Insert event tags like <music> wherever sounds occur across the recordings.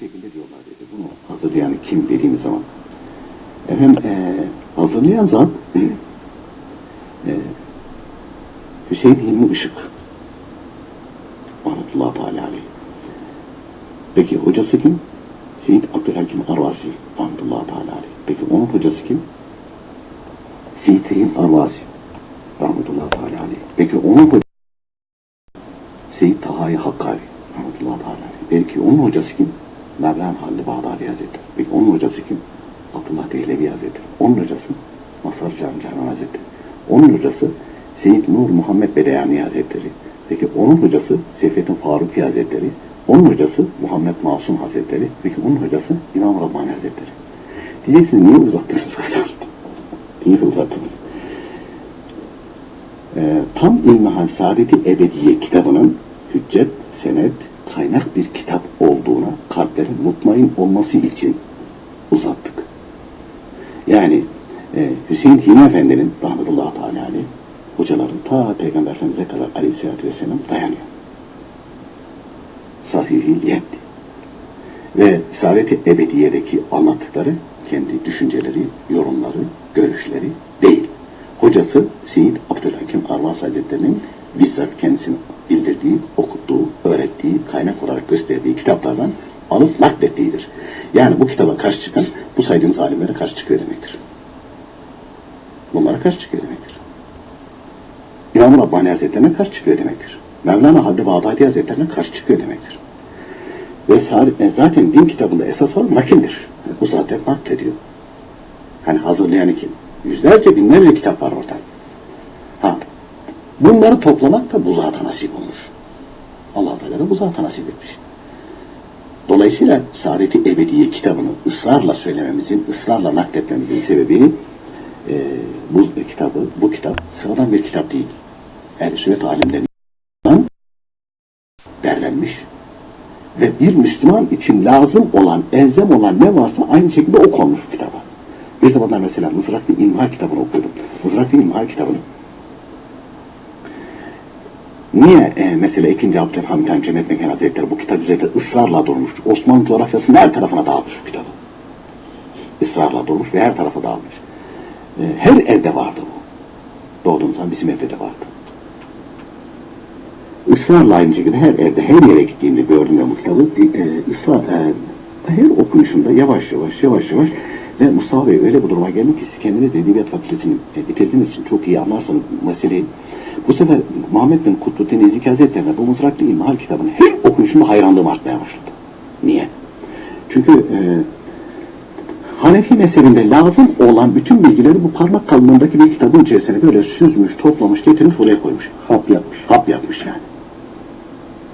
şekilde diyorlar dedi. Bunu hazırlayan kim dediğimiz zaman. Efendim e, hazırlayan zat e, Hüseyin Hilmi Işık rahmetullahi teala. Peki hocası kim? Seyit Abdülhakim Arvasi rahmetullahi teala aleyh. Peki onun hocası kim? Seyit Selim Arvasi rahmetullahi teala aleyh. Peki onun hocası Seyit Tahayi Hakkari rahmetullahi teala. Belki onun hocası kim? Mevlana Halil Bağdadi Hazretleri. Peki onun hocası kim? Abdullah Dehlevi Hazretleri. Onun hocası Masar Can Canan Hazretleri. Onun hocası Seyyid Nur Muhammed Bedeyani Hazretleri. Peki onun hocası Seyfettin Faruki Hazretleri. Onun hocası Muhammed Masum Hazretleri. Peki onun hocası İmam Rabbani Hazretleri. Diyeceksiniz niye uzattınız hocam? <laughs> niye uzattınız? Ee, tam İlmihal Saadeti Ebediye kitabının hüccet, senet, kaynak bir kitap olduğuna kalplerin mutmain olması için uzattık. Yani e, Hüseyin Hilmi Efendi'nin rahmetullahi teala aleyh hocaların ta Peygamber Efendimiz'e kadar aleyhissalatü vesselam dayanıyor. Sahihiyet ve Saadet-i Ebediye'deki anlattıkları kendi düşünceleri, yorumları, görüşleri değil. Hocası Seyit Abdülhakim Arvas Hazretleri'nin bizzat kendisini bildirdiği, okuttuğu, öğrettiği, kaynak olarak gösterdiği kitaplardan alıp naklettiğidir. Yani bu kitaba karşı çıkan bu saydığımız alimlere karşı çıkıyor demektir. Bunlara karşı çıkıyor demektir. İmam-ı Rabbani Hazretlerine karşı çıkıyor demektir. Mevlana Haddi Bağdadi Hazretlerine karşı çıkıyor demektir. Ve e, zaten din kitabında esas olan nakildir. Bu zaten naklediyor. Hani hazırlayan kim? Yüzlerce binlerce kitap var orada. Ha, bunları toplamak da bu zata nasip olmuş. Allah Teala da bu zata nasip etmiş. Dolayısıyla Saadet-i Ebediye kitabını ısrarla söylememizin, ısrarla nakletmemizin sebebi e, bu kitabı, bu kitap sıradan bir kitap değil. Yani sünnet alimlerinden derlenmiş ve bir Müslüman için lazım olan, elzem olan ne varsa aynı şekilde o konmuş kitaba. Bir zamanlar mesela Mızraklı İmha kitabını okudum. Mızraklı İmha kitabını. Niye e, mesela 2. Abdülhamid Han Cemiyet Mekan Hazretleri bu kitap üzerinde ısrarla durmuş? Osmanlı coğrafyasının her tarafına dağıtmış bu kitabı. Israrla durmuş ve her tarafa dağılmış. E, her evde vardı bu. Doğduğumuz zaman bizim evde de vardı. Israrla aynı şekilde her evde, her yere gittiğimde gördüm ben bu kitabı. E, ısrar, e, her okuyuşumda yavaş yavaş, yavaş yavaş ve Mustafa Bey öyle bir duruma geldi ki siz kendiniz Edebiyat Fakültesini bitirdiğiniz için çok iyi anlarsanız meseleyi. Bu sefer Muhammed bin Kutluddin Ezeki Hazretleri'ne bu Mızraklı İlmihal kitabını her okuyuşumda hayranlığım artmaya başladı. Niye? Çünkü e, Hanefi mezhebinde lazım olan bütün bilgileri bu parmak kalınlığındaki bir kitabın içerisine böyle süzmüş, toplamış, getirmiş oraya koymuş. Hap yapmış. Hap yapmış yani.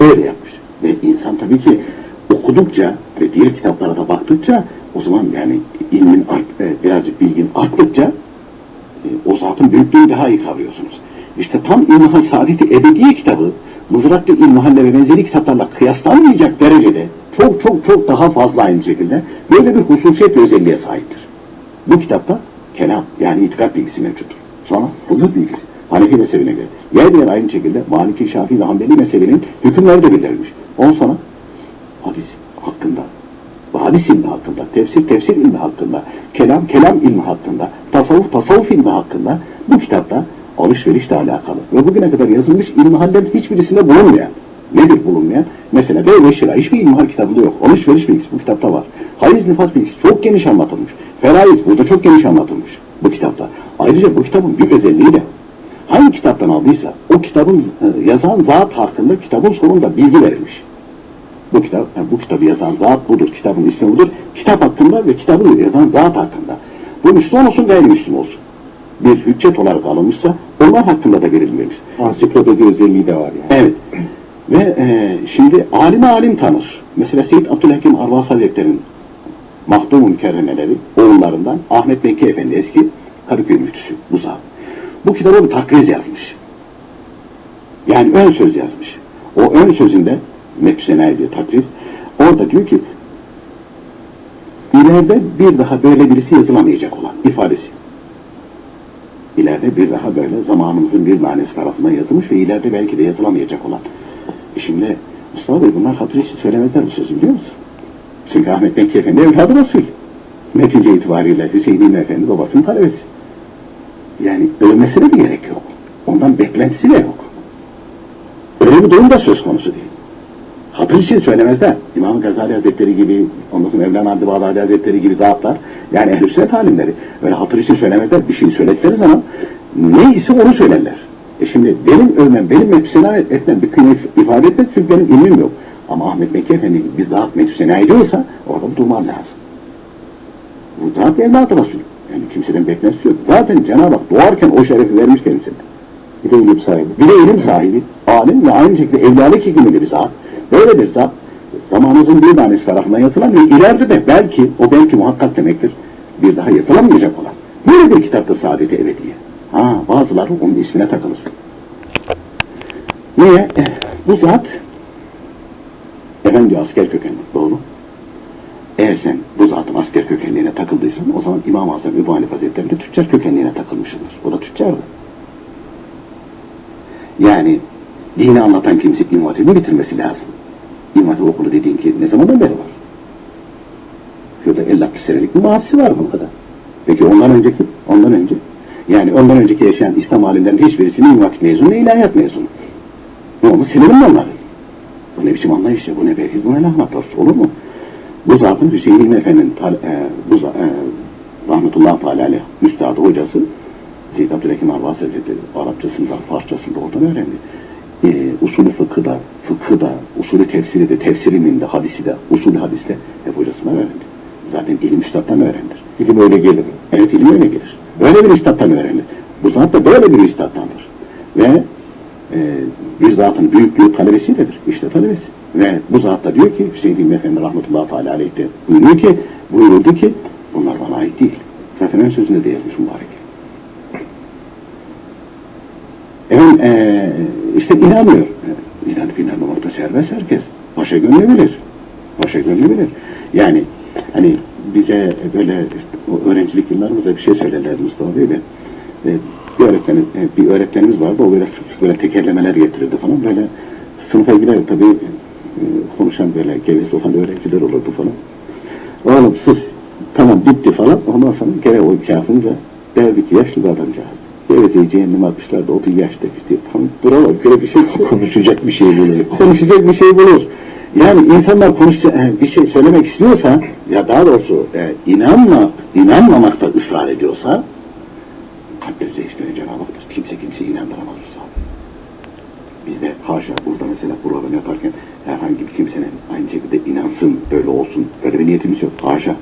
Öyle yapmış. Ve insan tabii ki okudukça ve diğer kitaplara da baktıkça o zaman yani ilmin art, e, birazcık bilgin arttıkça e, o zatın büyüklüğünü daha iyi kavruyorsunuz. İşte tam İlmihal Saadeti Ebediye kitabı Mızraklı İlmihal'le ve benzeri kitaplarla kıyaslanmayacak derecede çok çok çok daha fazla aynı şekilde böyle bir hususiyet ve özelliğe sahiptir. Bu kitapta kelam yani itikat bilgisi mevcuttur. Sonra hudut bilgisi. Hanefi mezhebine göre. Yer yer aynı şekilde Maliki, Şafii ve Hanbeli mezhebinin hükümleri de bildirilmiş. Ondan sonra hadis hakkında, hadis ilmi hakkında, tefsir, tefsir ilmi hakkında, kelam, kelam ilmi hakkında, tasavvuf, tasavvuf ilmi hakkında bu kitapta alışverişle alakalı ve bugüne kadar yazılmış ilmihallerin hiçbirisinde bulunmayan, nedir bulunmayan? Mesela B ve Şira hiçbir ilmihal kitabında yok. Alışveriş bilgisi bu kitapta var. Hayız nifas bilgisi çok geniş anlatılmış. Feraiz burada çok geniş anlatılmış bu kitapta. Ayrıca bu kitabın bir özelliği de hangi kitaptan aldıysa o kitabın e, yazan zat hakkında kitabın sonunda bilgi verilmiş. Bu kitap, yani bu kitabı yazan zat budur, kitabın ismi budur. Kitap hakkında ve kitabı yazan zat hakkında. Bu Müslüman olsun, gayrimüslim olsun. Bir hüccet olarak alınmışsa onlar hakkında da verilmemiş. Ansiklopedi özelliği de var yani. Evet. Ve e, şimdi alime alim tanır. Mesela Seyyid Abdülhakim Arvas Hazretleri'nin mahdum mükerremeleri oğullarından Ahmet Bekir Efendi eski Kadıköy müftüsü bu zat. Bu kitaba bir takriz yazmış. Yani ön söz yazmış. O ön sözünde Meksenay diye takriz. Orada diyor ki ileride bir daha böyle birisi yazılamayacak olan ifadesi. İleride bir daha böyle zamanımızın bir manesi tarafından yazılmış ve ileride belki de yazılamayacak olan. E şimdi Mustafa Bey bunlar hatır için söylemezler bu sözü biliyor musun? Çünkü Ahmet Mekki Efendi evladı Resul. Netice itibariyle Hüseyin Efendi babasının talebesi. Yani ölmesine de gerek yok. Ondan beklentisi de yok. Öyle bir durum da söz konusu değil. Hatır için söylemezler. İmam Gazali Hazretleri gibi, ondan sonra Mevlana Bağdadi Hazretleri gibi zatlar, yani ehl-i sünnet alimleri, öyle hatır için söylemezler. Bir şey söyledikleri zaman neyse onu söylerler. E şimdi benim övmem, benim medsena etmem bir kıymet ifade etmez çünkü benim ilmim yok. Ama Ahmet Mekki Efendi bir zat medsena ediyorsa orada durmam lazım. Bu zat evladı Resul. Yani kimseden beklentisi yok. Zaten Cenab-ı Hak doğarken o şerefi vermiş kendisine. Bir de ilim sahibi. Bir de ilim sahibi, alim ve aynı şekilde evliyalık hekimi bir zat. Böyle bir zat zamanımızın bir tanesi tarafından yatılamıyor. İleride de belki, o belki muhakkak demektir, bir daha yatılamayacak olan. Böyle bir kitapta saadeti ebediye. Ha, bazıları onun ismine takılır. Niye? Bu zat efendi asker kökenli, doğru. Eğer sen bu zatın asker kökenliğine takıldıysan o zaman İmam-ı Azam Ebu Hanif Hazretleri de tüccar kökenliğine takılmışsındır. O da tüccardı. Yani dini anlatan kimse İmam bitirmesi lazım. İmam Hatip okulu dediğin ki ne zamandan beri var? Şurada 50 senelik bir mahası var bu kadar. Peki ondan önceki? Ondan önce? Yani ondan önceki yaşayan İslam alimlerinin hiçbirisinin İmam Hatip mezunu ilahiyat mezunu. Ne olmuş? Silelim onları? Bu ne biçim anlayış ya? Bu ne belki? Bu ne lahmat? Olur mu? Bu zatın Hüseyin İlmi Efendi'nin e, bu e, rahmetullahi teala üstadı hocası Seyyid Abdülhakim Arvas Hazretleri Arapçasından, Farsçasında oradan öğrendi. E, usulü fıkıda, fıkıda, usulü tefsiri de, tefsir ilminde, hadisi de, usulü hadiste hep hocasından öğrendi. Zaten ilim üstaddan öğrendir. İlim öyle gelir. Evet ilim öyle gelir. Böyle bir üstaddan öğrenir. Bu zat da böyle bir üstaddandır. Ve e, bir zatın büyüklüğü talebesiyledir. İşte talebesi. Ve bu zat da diyor ki Hüseyin İlmi Efendi rahmetullahi teala aleyh de buyuruyor ki, buyurdu ki bunlar bana ait değil. Zaten ön sözünde de yazmış mübarek. Eee işte inanmıyor. E, İnanıp inanmamakta serbest herkes. Başa gönlü bilir. Başa gönlü bilir. Yani hani bize böyle o öğrencilik yıllarımızda bir şey söylerlerdi Mustafa Bey de. E, bir, öğretmenimiz, e, bir öğretmenimiz vardı. O böyle, böyle tekerlemeler getirirdi falan. Böyle sınıfa girer tabii e, konuşan böyle gevez olan öğrenciler olurdu falan. Oğlum sus. Tamam bitti falan. Ondan sonra gene o iki yapınca derdi ki yaşlı adamcağız. Gevezeyi cehenneme atmışlar da 30 yaşta işte. Tam duramam. Böyle bir şey Konuşacak bir şey bulur. konuşacak bir şey bulur. Yani insanlar konuşacak bir şey söylemek istiyorsa ya daha doğrusu e, inanma, inanmamakta ısrar ediyorsa kalplerinize işleyen Cenab-ı Hak'tır. Kimse kimseyi inandıramaz Musa. Biz de haşa burada mesela program yaparken herhangi bir kimsenin aynı şekilde inansın, böyle olsun, böyle bir niyetimiz yok. Haşa.